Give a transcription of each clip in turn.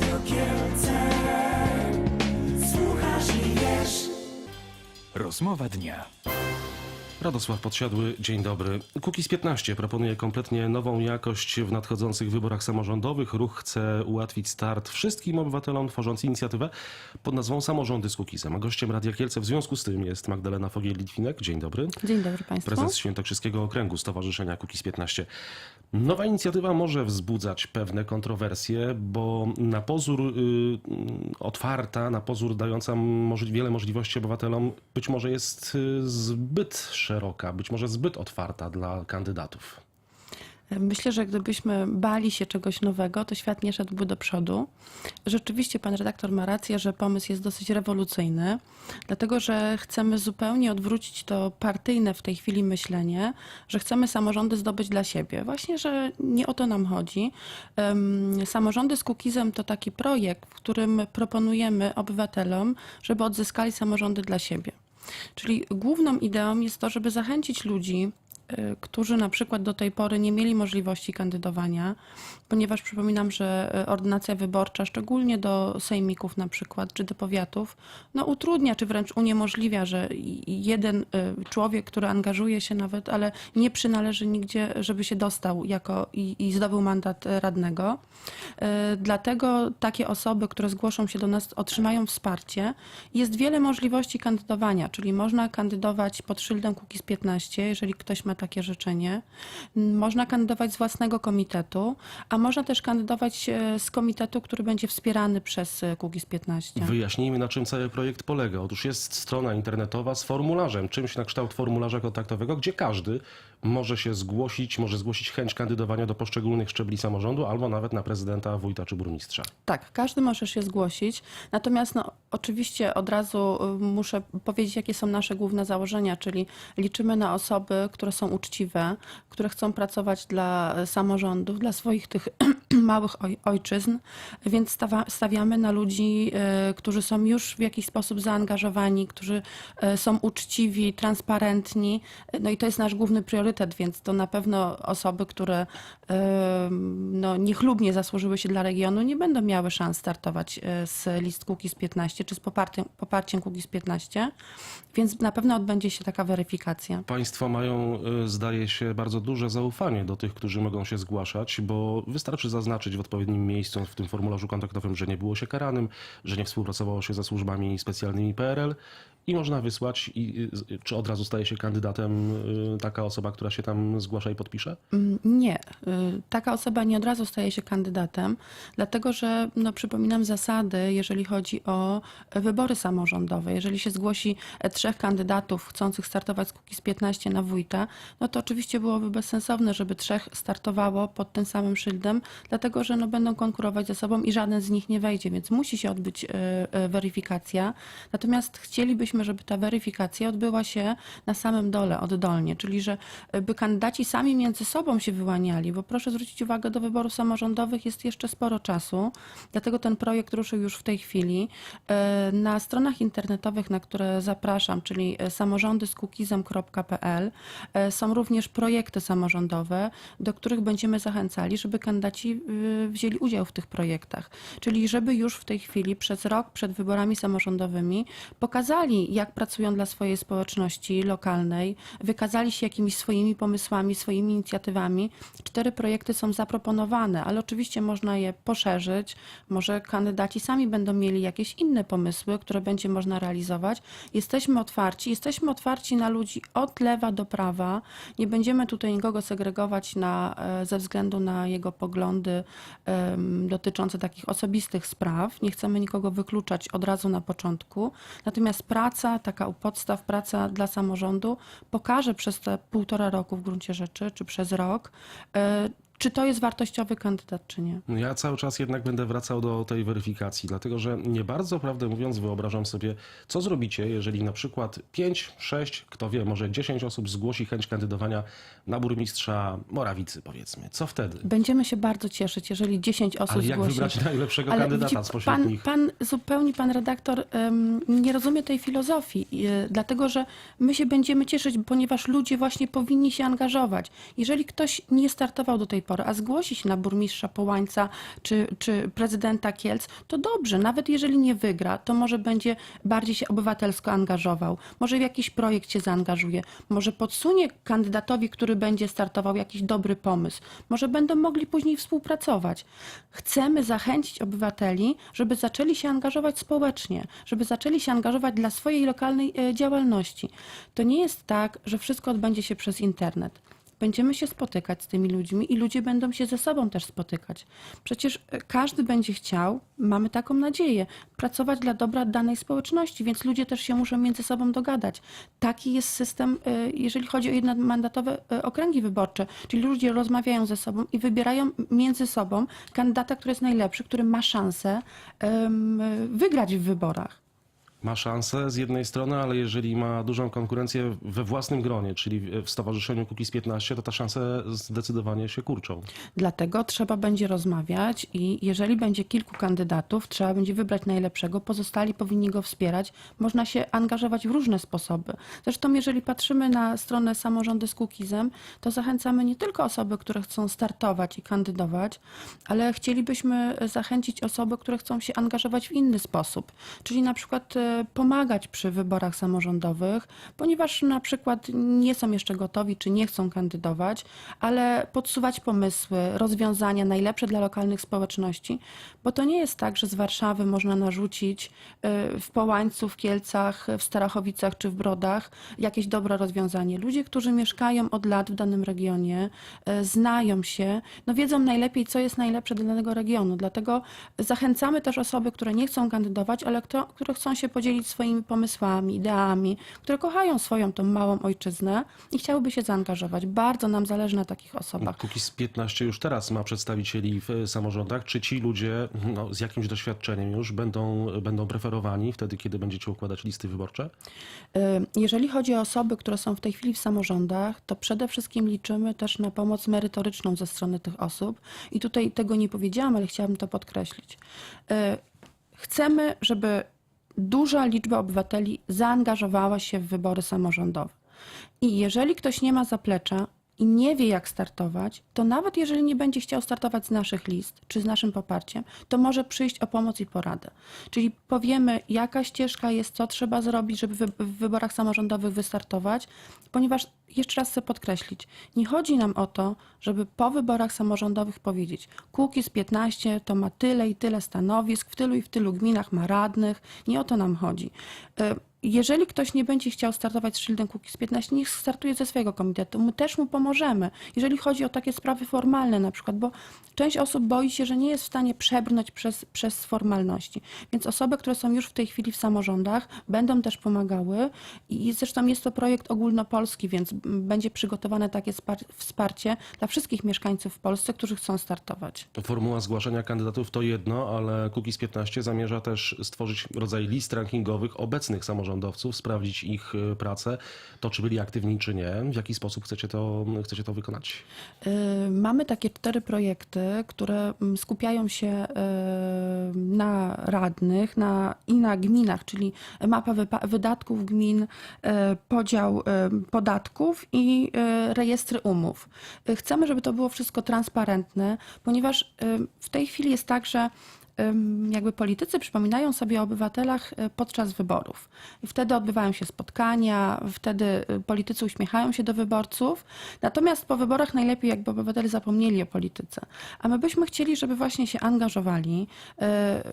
Radio Kielce. Słuchasz i wiesz. Rozmowa dnia. Radosław Podsiadły, dzień dobry. Kukiz 15 proponuje kompletnie nową jakość w nadchodzących wyborach samorządowych. Ruch chce ułatwić start wszystkim obywatelom, tworząc inicjatywę pod nazwą Samorządy z Kukizem. A gościem Radia Kielce w związku z tym jest Magdalena Fogiel-Litwinek. Dzień dobry. Dzień dobry Państwu. Prezes Świętokrzyskiego Okręgu Stowarzyszenia Kukiz 15. Nowa inicjatywa może wzbudzać pewne kontrowersje, bo na pozór y, y, otwarta, na pozór dająca możli- wiele możliwości obywatelom, być może jest y, zbyt szeroka, być może zbyt otwarta dla kandydatów. Myślę, że gdybyśmy bali się czegoś nowego, to świat nie szedłby do przodu. Rzeczywiście pan redaktor ma rację, że pomysł jest dosyć rewolucyjny, dlatego że chcemy zupełnie odwrócić to partyjne w tej chwili myślenie, że chcemy samorządy zdobyć dla siebie. Właśnie, że nie o to nam chodzi. Samorządy z Kukizem to taki projekt, w którym proponujemy obywatelom, żeby odzyskali samorządy dla siebie. Czyli główną ideą jest to, żeby zachęcić ludzi, którzy na przykład do tej pory nie mieli możliwości kandydowania, ponieważ przypominam, że y, ordynacja wyborcza, szczególnie do sejmików na przykład, czy do powiatów, no utrudnia, czy wręcz uniemożliwia, że jeden y, człowiek, który angażuje się nawet, ale nie przynależy nigdzie, żeby się dostał jako i, i zdobył mandat y, radnego. Y, Dlatego takie osoby, które zgłoszą się do nas, otrzymają wsparcie. Jest wiele możliwości kandydowania, czyli można kandydować pod szyldem Kukiz 15, jeżeli ktoś ma takie życzenie. Można kandydować z własnego komitetu, a można też kandydować e, z komitetu, który będzie wspierany przez e, Kukiz 15. Wyjaśnijmy, na czym cały projekt polega. Otóż jest strona internetowa z formularzem, czymś na kształt formularza kontaktowego, gdzie każdy może się zgłosić, może zgłosić chęć kandydowania do poszczególnych szczebli samorządu, albo nawet na prezydenta, wójta czy burmistrza. Tak, każdy może się zgłosić. Natomiast no, oczywiście od razu y, muszę powiedzieć, jakie są nasze główne założenia, czyli liczymy na osoby, które są uczciwe, które chcą pracować dla y, samorządów, dla swoich tych małych oj, ojczyzn, więc stawa, stawiamy na ludzi, y, którzy są już w jakiś sposób zaangażowani, którzy y, są uczciwi, transparentni. No i to jest nasz główny priorytet, więc to na pewno osoby, które y, no, niechlubnie zasłużyły się dla regionu, nie będą miały szans startować z list Kukiz 15 czy z poparciem, poparciem Kukiz 15, więc na pewno odbędzie się taka weryfikacja. Państwo mają, zdaje się, bardzo duże zaufanie do tych, którzy mogą się zgłaszać, bo wystarczy zaznaczyć w odpowiednim miejscu w tym formularzu kontaktowym, że nie było się karanym, że nie współpracowało się ze służbami specjalnymi PRL i można wysłać, i, czy od razu staje się kandydatem y, taka osoba, która się tam zgłasza i podpisze? Mm, Nie, y, taka osoba nie od razu staje się kandydatem, dlatego że, no, przypominam zasady, jeżeli chodzi o wybory samorządowe. Jeżeli się zgłosi e, trzech kandydatów chcących startować z Kukiz 15 na wójta, no to oczywiście byłoby bezsensowne, żeby trzech startowało pod tym samym szyldem, dlatego że no, będą konkurować ze sobą i żaden z nich nie wejdzie, więc musi się odbyć e, e, weryfikacja. Natomiast chcielibyśmy, żeby ta weryfikacja odbyła się na samym dole, oddolnie, czyli że e, by kandydaci sami między sobą się wyłaniali, bo proszę zwrócić uwagę, do wyborów samorządowych jest jeszcze sporo czasu, dlatego ten projekt ruszył już w tej chwili. Na stronach internetowych, na które zapraszam, czyli e, samorządyskukizem.pl e, są również projekty samorządowe, do których będziemy zachęcali, żeby kandydaci y, wzięli udział w tych projektach. Czyli żeby już w tej chwili przez rok przed wyborami samorządowymi pokazali, jak pracują dla swojej społeczności lokalnej, wykazali się jakimiś swoimi pomysłami, swoimi inicjatywami. Cztery projekty są zaproponowane, ale oczywiście można je poszerzyć. Może kandydaci sami będą mieli jakieś inne pomysły, które będzie można realizować. Jesteśmy otwarci, jesteśmy otwarci na ludzi od lewa do prawa. Nie będziemy tutaj nikogo segregować na, e, ze względu na jego poglądy dotyczące takich osobistych spraw. Nie chcemy nikogo wykluczać od razu na początku. Natomiast praca, taka u podstaw, praca dla samorządu pokaże przez te półtora roku w gruncie rzeczy, czy przez rok, e, czy to jest wartościowy kandydat, czy nie. No Ja cały czas jednak będę wracał do tej weryfikacji, dlatego że nie bardzo, prawdę mówiąc, wyobrażam sobie, co zrobicie, jeżeli na przykład 5, 6, kto wie, może 10 osób zgłosi chęć kandydowania na burmistrza Morawicy, powiedzmy. Co wtedy? Będziemy się bardzo cieszyć, jeżeli 10 osób Ale jak zgłosi. wybrać najlepszego Ale kandydata widzi spośród pan, nich? Pan zupełnie, pan redaktor, em, nie rozumie tej filozofii, y, dlatego że my się będziemy cieszyć, ponieważ ludzie właśnie powinni się angażować. Jeżeli ktoś nie startował do tej pory, a zgłosi się na burmistrza Połańca czy, czy prezydenta Kielc, to dobrze. Nawet jeżeli nie wygra, to może będzie bardziej się obywatelsko angażował. Może w jakiś projekt się zaangażuje. Może podsunie kandydatowi, który będzie startował jakiś dobry pomysł. Może będą mogli później współpracować. Chcemy zachęcić obywateli, żeby zaczęli się angażować społecznie, żeby zaczęli się angażować dla swojej lokalnej e, działalności. To nie jest tak, że wszystko odbędzie się przez internet. Będziemy się spotykać z tymi ludźmi i ludzie będą się ze sobą też spotykać. Przecież e, każdy będzie chciał, mamy taką nadzieję, pracować dla dobra danej społeczności, więc ludzie też się muszą między sobą dogadać. Taki jest system, e, jeżeli chodzi o jednomandatowe e, okręgi wyborcze, czyli ludzie rozmawiają ze sobą i wybierają między sobą kandydata, który jest najlepszy, który ma szansę wygrać w wyborach. Ma szansę z jednej strony, ale jeżeli ma dużą konkurencję we własnym gronie, czyli w Stowarzyszeniu Kukiz 15, to ta szanse zdecydowanie się kurczą. Dlatego trzeba będzie rozmawiać i jeżeli będzie kilku kandydatów, trzeba będzie wybrać najlepszego, pozostali powinni go wspierać. Można się angażować w różne sposoby. Zresztą jeżeli patrzymy na stronę samorządy z Kukizem, to zachęcamy nie tylko osoby, które chcą startować i kandydować, ale chcielibyśmy zachęcić osoby, które chcą się angażować w inny sposób, czyli na przykład e, pomagać przy wyborach samorządowych, ponieważ na przykład nie są jeszcze gotowi czy nie chcą kandydować, ale podsuwać pomysły, rozwiązania najlepsze dla lokalnych społeczności, bo to nie jest tak, że z Warszawy można narzucić y, w Połańcu, w Kielcach, w Starachowicach czy w Brodach jakieś dobre rozwiązanie. Ludzie, którzy mieszkają od lat w danym regionie, y, znają się, no wiedzą najlepiej, co jest najlepsze dla danego regionu. Dlatego zachęcamy też osoby, które nie chcą kandydować, ale które chcą się podzielić swoimi pomysłami, ideami, które kochają swoją tą małą ojczyznę i chciałyby się zaangażować. Bardzo nam zależy na takich osobach. Kukiz 15 już teraz ma przedstawicieli w samorządach. Czy ci ludzie no, z jakimś doświadczeniem już będą, będą preferowani wtedy, kiedy będziecie układać listy wyborcze? Y, Jeżeli chodzi o osoby, które są w tej chwili w samorządach, to przede wszystkim liczymy też na pomoc merytoryczną ze strony tych osób. I tutaj tego nie powiedziałam, ale chciałabym to podkreślić. Y, Chcemy, żeby duża liczba obywateli zaangażowała się w wybory samorządowe. I jeżeli ktoś nie ma zaplecza i nie wie, jak startować, to nawet jeżeli nie będzie chciał startować z naszych list czy z naszym poparciem, to może przyjść o pomoc i poradę. Czyli powiemy, jaka ścieżka jest, co trzeba zrobić, żeby w wyborach samorządowych wystartować, ponieważ jeszcze raz chcę podkreślić, nie chodzi nam o to, żeby po wyborach samorządowych powiedzieć, Kukiz 15 to ma tyle i tyle stanowisk, w tylu i w tylu gminach ma radnych. Nie o to nam chodzi. Jeżeli ktoś nie będzie chciał startować z szyldem Kukiz 15, niech startuje ze swojego komitetu. My też mu pomożemy, jeżeli chodzi o takie sprawy formalne na przykład, bo część osób boi się, że nie jest w stanie przebrnąć przez, przez formalności. Więc osoby, które są już w tej chwili w samorządach, będą też pomagały i zresztą jest to projekt ogólnopolski, więc będzie przygotowane takie spar- wsparcie dla wszystkich mieszkańców w Polsce, którzy chcą startować. Formuła zgłaszania kandydatów to jedno, ale Kukiz 15 zamierza też stworzyć rodzaj list rankingowych obecnych samorządowców, sprawdzić ich y, pracę, to czy byli aktywni, czy nie. W jaki sposób chcecie to, chcecie to wykonać? Y, Mamy takie cztery projekty, które mm, skupiają się y, na radnych na, i na gminach, czyli mapa wydatków gmin, podział podatków i rejestry umów. Chcemy, żeby to było wszystko transparentne, ponieważ w tej chwili jest tak, że jakby politycy przypominają sobie o obywatelach y, podczas wyborów. Wtedy odbywają się spotkania, wtedy y, politycy uśmiechają się do wyborców. Natomiast po wyborach najlepiej, jakby obywatele zapomnieli o polityce. A my byśmy chcieli, żeby właśnie się angażowali,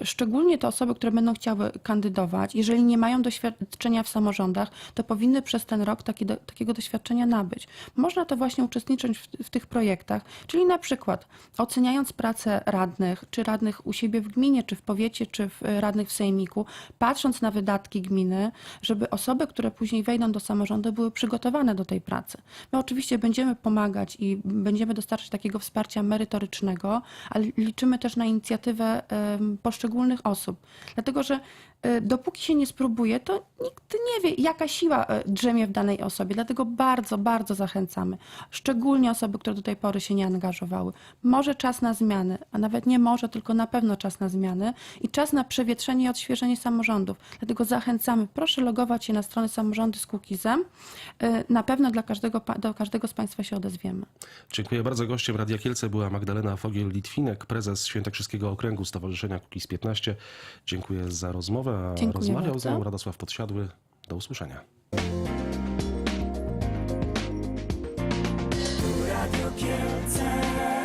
y, szczególnie te osoby, które będą chciały kandydować. Jeżeli nie mają doświadczenia w samorządach, to powinny przez ten rok taki do, takiego doświadczenia nabyć. Można to właśnie uczestniczyć w, w tych projektach, czyli na przykład oceniając pracę radnych, czy radnych u siebie w gminie, czy w powiecie, czy w, radnych w sejmiku, patrząc na wydatki gminy, żeby osoby, które później wejdą do samorządu, były przygotowane do tej pracy. My oczywiście będziemy pomagać i będziemy dostarczać takiego wsparcia merytorycznego, ale liczymy też na inicjatywę poszczególnych osób, dlatego że dopóki się nie spróbuje, to nikt nie wie, jaka siła y, drzemie w danej osobie. Dlatego bardzo, bardzo zachęcamy. Szczególnie osoby, które do tej pory się nie angażowały. Może czas na zmiany, a nawet nie może, tylko na pewno czas na zmiany i czas na przewietrzenie i odświeżenie samorządów. Dlatego zachęcamy. Proszę logować się na stronę samorządy z Kukizem. Y, Na pewno dla każdego, do każdego z Państwa się odezwiemy. Dziękuję bardzo. Gościem Radia Kielce była Magdalena Fogiel-Litwinek, prezes Świętokrzyskiego Okręgu Stowarzyszenia Kukiz 15. Dziękuję za rozmowę, Dziękuję Rozmawiał bardzo. ze mną Radosław Podsiadły. Do usłyszenia. Radio Kielce.